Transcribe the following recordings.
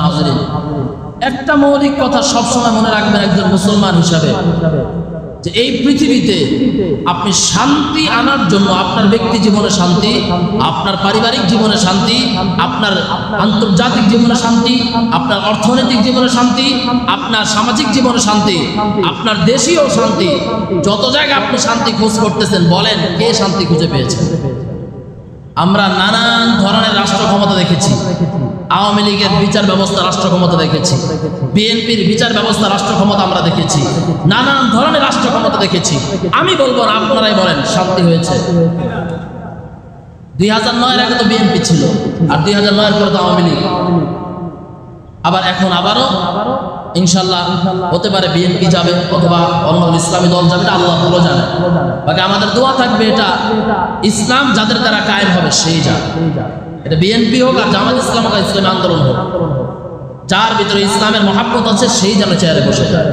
হাজরিন একটা মৌলিক কথা সবসময় মনে রাখবেন একজন মুসলমান হিসাবে, যে এই পৃথিবীতে আপনি শান্তি আনার জন্য আপনার ব্যক্তি জীবনে শান্তি, আপনার পারিবারিক জীবনে শান্তি, আপনার আন্তর্জাতিক জীবনে শান্তি, আপনার অর্থনৈতিক জীবনে শান্তি, আপনার সামাজিক জীবনে শান্তি, আপনার দেশীয় শান্তি, যত জায়গায় আপনি শান্তি খোঁজ করতেছেন, বলেন কে শান্তি খুঁজে পেয়েছেন আমরা নানান ধরনের রাষ্ট্র ক্ষমতা দেখেছি। আওয়ামী লীগের বিচার ব্যবস্থা রাষ্ট্র ক্ষমতা দেখেছি। বিএনপির বিচার ব্যবস্থা রাষ্ট্র ক্ষমতা আমরা দেখেছি। নানান ধরনের রাষ্ট্র ক্ষমতা দেখেছি। আমি বলব না, আপনারাই বলেন, শান্তি হয়েছে। দুই হাজার নয়ের আগে তো বিএনপি ছিল, আর দুই হাজার নয়ের পরে তো আওয়ামী লীগ। আবার এখন আবারও, ইনশাল্লাহ হতে পারে বিএনপি যাবে অথবা অন্য ইসলামী দল যাবে আল্লাহ ভালো জানে। বাকি আমাদের দোয়া থাকবে এটা, ইসলাম যাদের দ্বারা কায়েম হবে, সেই যাবে এটা বিএনপি হোক আর জামাত ইসলাম হোক ইসলামী আন্দোলন হোক। যার ভিতরে ইসলামের মহাব্বত আছে, সেই যেন চেয়ারে বসে যায়।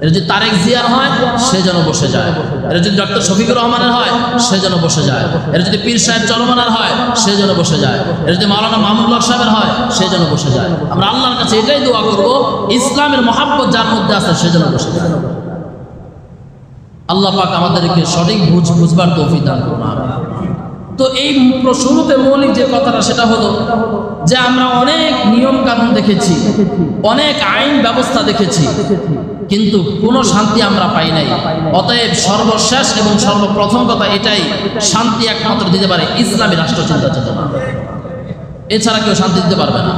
এটা যদি তারেক জিয়ার হয়, সে যেন বসে যায়। এটা যদি ডক্টর শফিকুর রহমানের হয়, সে যেন বসে যায়। এটা যদি পীর সাহেব চলমানের হয়, সে যেন বসে যায়। এটা যদি মাওলানা মাহমুদুল্লাহ সাহেবের হয়, সে যেন বসে যায়। আমরা আল্লাহর কাছে এটাই দোয়া করব, ইসলামের মহাব্বত যার মধ্যে আছে, সে যেন বসে যায়। আল্লাহ পাক আমাদেরকে সঠিক বুঝ বুঝবার তৌফিক দান করুন। তো এই শুরুতে মৌলিক যে কথাটা সেটা হলো যে আমরা অনেক নিয়ম কানুন দেখেছি, অনেক আইন ব্যবস্থা দেখেছি, কিন্তু কোনো শান্তি আমরা পাই নাই। অতএব সর্বশেষ এবং সর্বপ্রথম কথা এটাই, শান্তি একমাত্র দিতে পারে ইসলামী রাষ্ট্র চিন্তা চেতনা। এছাড়া কেউ শান্তি দিতে পারবে না।